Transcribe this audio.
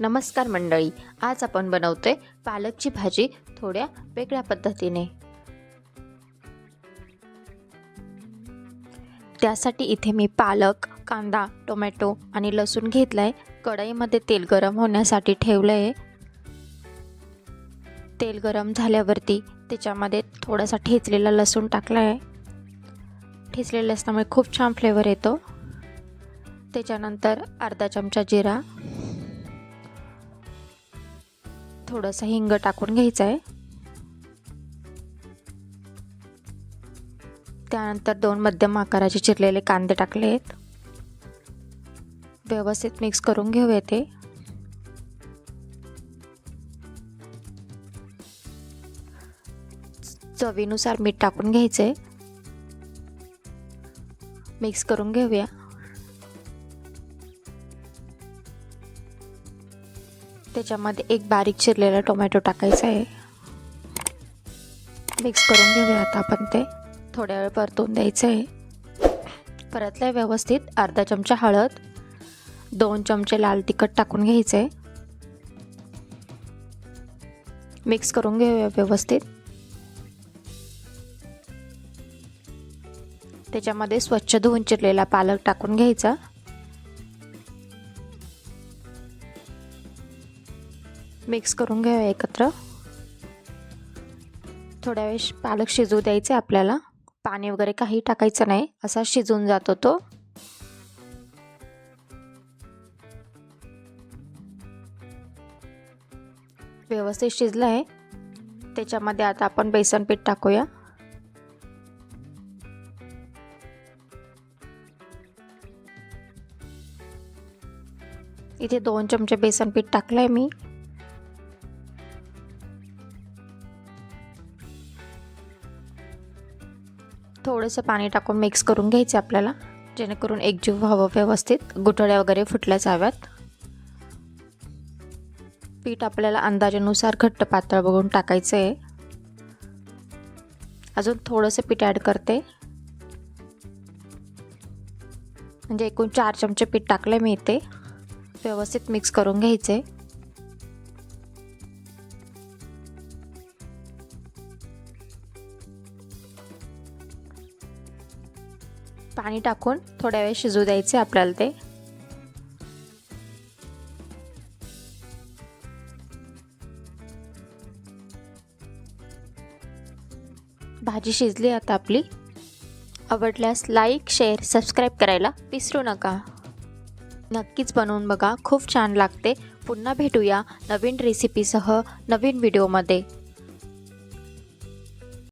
नमस्कार मंडळी आज आपण बनवतोय पालकची भाजी थोड्या वेगळ्या पद्धतीने. त्यासाठी इथे मी पालक कांदा टोमॅटो आणि लसूण घेतलाय. कढईमध्ये तेल गरम होण्यासाठी ठेवलं आहे तेल गरम झाल्यावरती त्याच्यामध्ये थोडासा ठेचलेला लसूण टाकला आहे ठेचलेल्या लसणामुळे खूप छान फ्लेवर येतो. त्याच्यानंतर अर्धा चमचा जिरा थोडंसं हिंग टाकून घ्यायचं आहे. त्यानंतर दोन मध्यम आकाराचे चिरलेले कांदे टाकले आहेत व्यवस्थित मिक्स करून घेऊया ते. चवीनुसार मीठ टाकून घ्यायचं आहे मिक्स करून घेऊया. त्याच्यामध्ये एक बारीक चिरलेला टोमॅटो टाकायचा आहे. मिक्स करून घेऊया आता आपण ते. थोड्या वेळ परतून द्यायचं आहे. परतल्या व्यवस्थित. अर्धा चमचा हळद दोन चमचे लाल तिखट टाकून घ्यायचं आहे मिक्स करून घेऊया व्यवस्थित. त्याच्यामध्ये स्वच्छ धुवून चिरलेला पालक टाकून घ्यायचा. मिक्स करून घेऊया एकत्र. थोड्या वेळ पालक शिजू द्यायचे आपल्याला. पाणी वगैरे काही टाकायचं नाही. असा शिजून जातो तो. व्यवस्थित शिजलं आहे त्याच्यामध्ये आता आपण बेसन पीठ टाकूया. इथे दोन चमचे बेसन पीठ टाकलं आहे मी. थोडंसं पाणी टाकून मिक्स करून घ्यायचे आपल्याला. जेणेकरून एकजीव व्हावं व्यवस्थित. गुठळ्या वगैरे फुटल्या जाव्यात. पीठ आपल्याला अंदाजानुसार घट्ट पातळ बघून टाकायचं आहे अजून थोडंसं पीठ ॲड करते. म्हणजे एकूण चार चमचे पीठ टाकले मी इथे. व्यवस्थित मिक्स करून घ्यायचे पाणी टाकून थोड्या वेळ शिजू द्यायचे आपल्याला ते. भाजी शिजली आता आपली. आवडल्यास लाईक शेअर सबस्क्राईब करायला विसरू नका. नक्कीच बनवून बघा खूप छान लागते. पुन्हा भेटूया नवीन रेसिपीसह नवीन व्हिडिओमध्ये